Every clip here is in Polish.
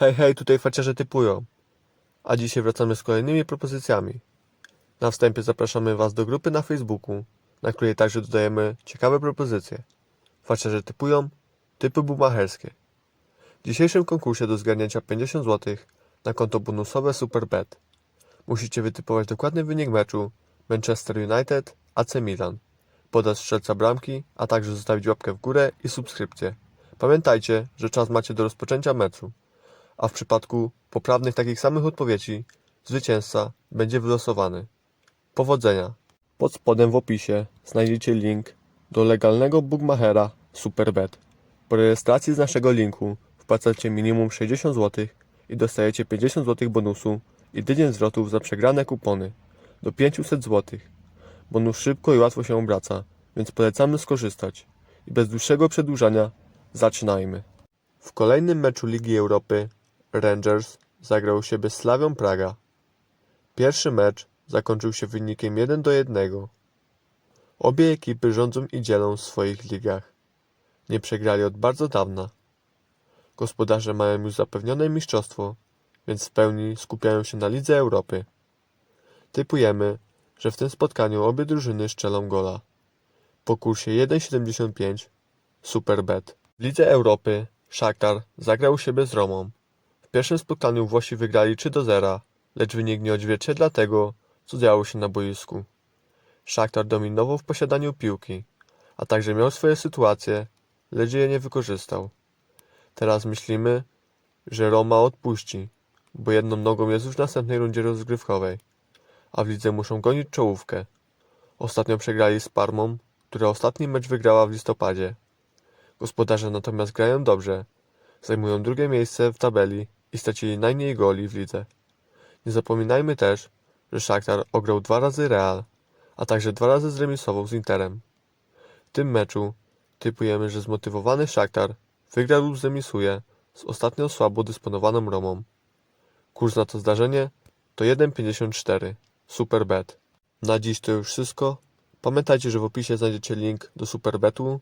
Hej, hej, tutaj facierze typują. A dzisiaj wracamy z kolejnymi propozycjami. Na wstępie zapraszamy Was do grupy na Facebooku, na której także dodajemy ciekawe propozycje. Facierze typują, typy bumacherskie. W dzisiejszym konkursie do zgarnięcia 50 zł na konto bonusowe Superbet. Musicie wytypować dokładny wynik meczu Manchester United AC Milan, podać strzelca bramki, a także zostawić łapkę w górę i subskrypcję. Pamiętajcie, że czas macie do rozpoczęcia meczu, a w przypadku poprawnych takich samych odpowiedzi zwycięzca będzie wylosowany. Powodzenia! Pod spodem w opisie znajdziecie link do legalnego bookmachera Superbet. Po rejestracji z naszego linku wpłacacie minimum 60 zł i dostajecie 50 zł bonusu i tydzień zwrotów za przegrane kupony do 500 zł. Bonus szybko i łatwo się obraca, więc polecamy skorzystać. I bez dłuższego przedłużania zaczynajmy. W kolejnym meczu Ligi Europy Rangers zagrał u siebie z Slawią Praga. Pierwszy mecz zakończył się wynikiem 1 do 1. Obie ekipy rządzą i dzielą w swoich ligach. Nie przegrali od bardzo dawna. Gospodarze mają już zapewnione mistrzostwo, więc w pełni skupiają się na Lidze Europy. Typujemy, że w tym spotkaniu obie drużyny strzelą gola. Po kursie 1,75 Superbet. W Lidze Europy Shakhtar zagrał u siebie z Romą. W pierwszym spotkaniu Włosi wygrali 3 do 0, lecz wynik nie odzwierciedla tego, co działo się na boisku. Shakhtar dominował w posiadaniu piłki, a także miał swoje sytuacje, lecz je nie wykorzystał. Teraz myślimy, że Roma odpuści, bo jedną nogą jest już w następnej rundzie rozgrywkowej, a w lidze muszą gonić czołówkę. Ostatnio przegrali z Parmą, która ostatni mecz wygrała w listopadzie. Gospodarze natomiast grają dobrze, zajmują drugie miejsce w tabeli i stracili najmniej goli w lidze. Nie zapominajmy też, że Shakhtar ograł dwa razy Real, a także dwa razy zremisował z Interem. W tym meczu typujemy, że zmotywowany Shakhtar wygra lub zremisuje z ostatnio słabo dysponowaną Romą. Kurs na to zdarzenie to 1,54. Superbet. Na dziś to już wszystko. Pamiętajcie, że w opisie znajdziecie link do Superbetu.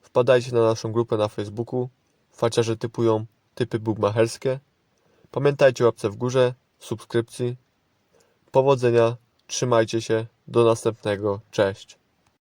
Wpadajcie na naszą grupę na Facebooku. Faciarze typują typy bugmacherskie. Pamiętajcie o łapce w górze, subskrypcji. Powodzenia, trzymajcie się, do następnego, cześć.